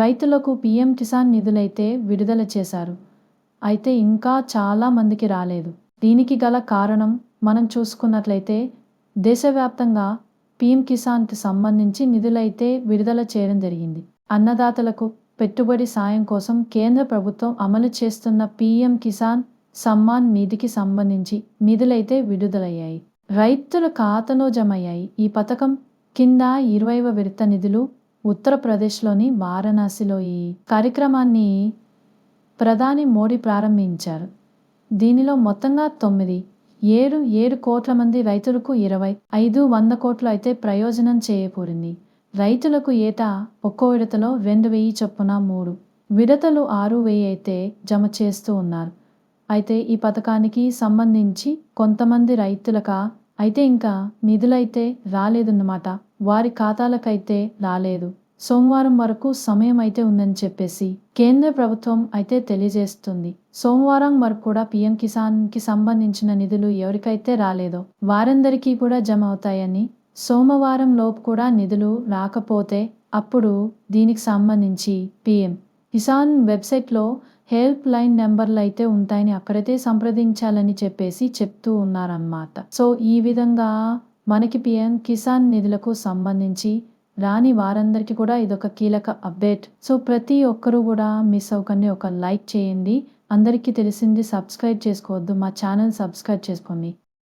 రైతులకు పీఎం కిసాన్ నిధులైతే విడుదల చేశారు. అయితే ఇంకా చాలా మందికి రాలేదు. దీనికి గల కారణం మనం చూసుకున్నట్లయితే దేశవ్యాప్తంగా పీఎం కిసాన్కి సంబంధించి నిధులైతే విడుదల చేయడం జరిగింది. అన్నదాతలకు పెట్టుబడి సాయం కోసం కేంద్ర ప్రభుత్వం అమలు చేస్తున్న పీఎం కిసాన్ సమ్మాన్ నిధికి సంబంధించి నిధులైతే విడుదలయ్యాయి. రైతుల ఖాతాలో జమయ్యాయి. ఈ పథకం కింద ఇరవైవ విడత నిధులు ఉత్తరప్రదేశ్లోని వారణాసిలో ఈ కార్యక్రమాన్ని ప్రధాని మోడీ ప్రారంభించారు. దీనిలో మొత్తంగా తొమ్మిది. ఏడు ఏడు కోట్ల మంది రైతులకు ఇరవై ఐదు వంద కోట్లు అయితే ప్రయోజనం చేయకూరింది రైతులకు ఏటా ఒక్కో విడతలో రెండు వెయ్యి చొప్పున మూడు. విడతలు ఆరు వెయ్యి అయితే జమ చేస్తూ ఉన్నారు. అయితే ఈ పథకానికి సంబంధించి కొంతమంది రైతులక అయితే ఇంకా నిధులైతే రాలేదన్నమాట. వారి ఖాతాలకైతే రాలేదు. సోమవారం వరకు సమయం అయితే ఉందని చెప్పేసి కేంద్ర ప్రభుత్వం అయితే తెలియజేస్తుంది. సోమవారం వరకు కూడా పీఎం కిసాన్కి సంబంధించిన నిధులు ఎవరికైతే రాలేదో వారందరికీ కూడా జమ అవుతాయని సోమవారం లోపు కూడా నిధులు రాకపోతే అప్పుడు దీనికి సంబంధించి పిఎం కిసాన్ వెబ్సైట్లో హెల్ప్ లైన్ నెంబర్లు అయితే ఉంటాయని అక్కడైతే సంప్రదించాలని చెప్పేసి చెప్తూ ఉన్నారన్నమాట. సో ఈ విధంగా మనకి పిఎం కిసాన్ నిధులకు సంబంధించి రాని వారందరికీ కూడా ఇదొక కీలక అప్డేట్. సో ప్రతి ఒక్కరూ కూడా మిస్ అవ్వకండి ఒక లైక్ చేయండి. అందరికీ తెలిసింది సబ్స్క్రైబ్ చేసుకోవద్దు మా ఛానల్ సబ్స్క్రైబ్ చేసుకోండి.